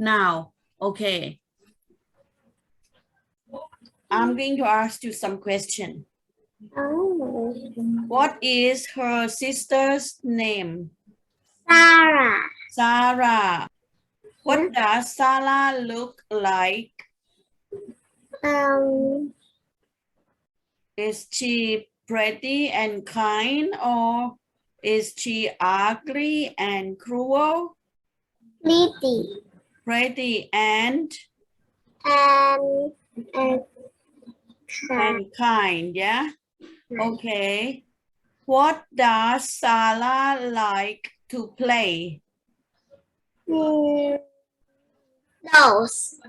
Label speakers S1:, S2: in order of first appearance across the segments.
S1: Now, okay. I'm going to ask you some question.
S2: Oh.
S1: What is her sister's name?
S2: Sarah.
S1: Sarah. What does Sarah look like?
S2: Um.
S1: Is she pretty and kind or is she ugly and cruel?
S2: Pretty.
S1: Pretty and
S2: And. And.
S1: and kind, yeah? Okay. What does Sarah like to play?
S2: Mm, Those.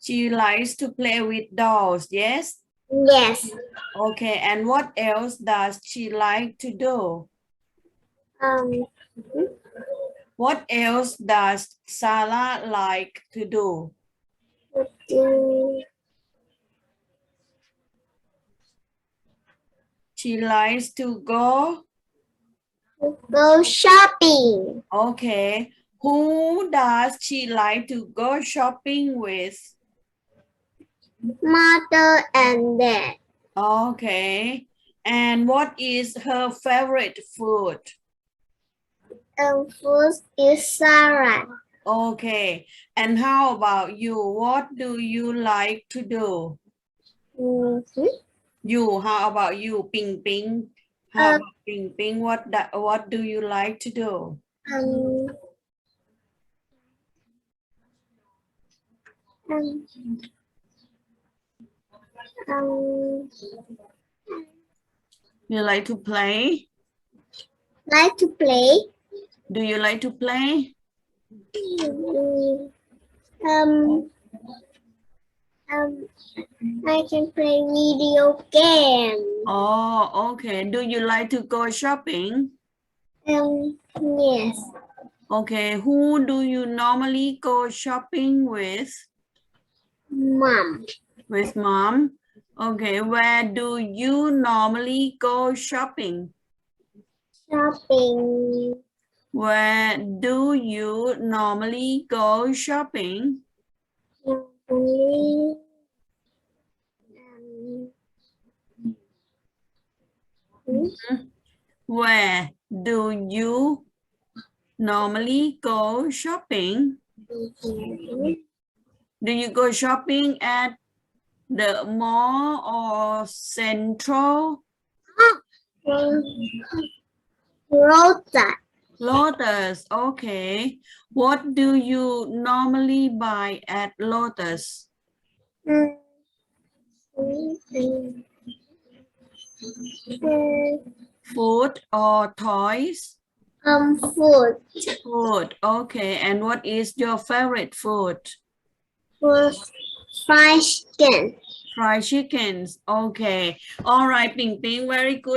S1: She likes to play with dolls, yes?
S2: Yes.
S1: Okay, and what else does she like to do?
S2: Um.
S1: What else does Sarah like to do?
S2: Do.
S1: She likes to go.
S2: Go shopping.
S1: Okay. Who does she like to go shopping with?
S2: Mother and dad.
S1: Okay. And what is her favorite food?
S2: Um. Food is Sarah.
S1: Okay. And how about you? What do you like to do?
S2: Mhm.
S1: You, how about you, Ping Ping? How
S2: Uh,
S1: about Ping Ping? What da- what do you like to do?
S2: Um. Um. Um.
S1: You like to play?
S2: Like to play.
S1: Do you like to play?
S2: Um. Um. I can play video game.
S1: Oh, okay. Do you like to go shopping?
S2: Um. Yes.
S1: Okay. Who do you normally go shopping with?
S2: Mom.
S1: With mom? Okay. Where do you normally go shopping?
S2: Shopping.
S1: Where do you normally go shopping?
S2: Only. Um.
S1: Where do you normally go shopping? Do you go shopping at the mall or central?
S2: Rosa.
S1: Lotus, okay. What do you normally buy at Lotus?
S2: Mm.
S1: Food or toys?
S2: Um, food.
S1: Food, okay. And what is your favorite food?
S2: For fried chicken.
S1: Fried chickens, okay. All right, Ping Ping, very good.